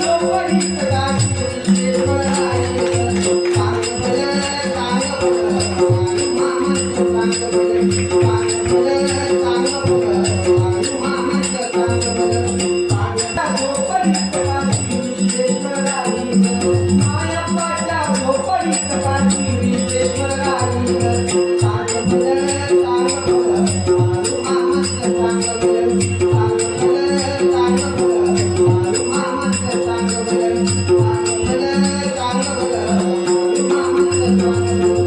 झोपडीत 啊。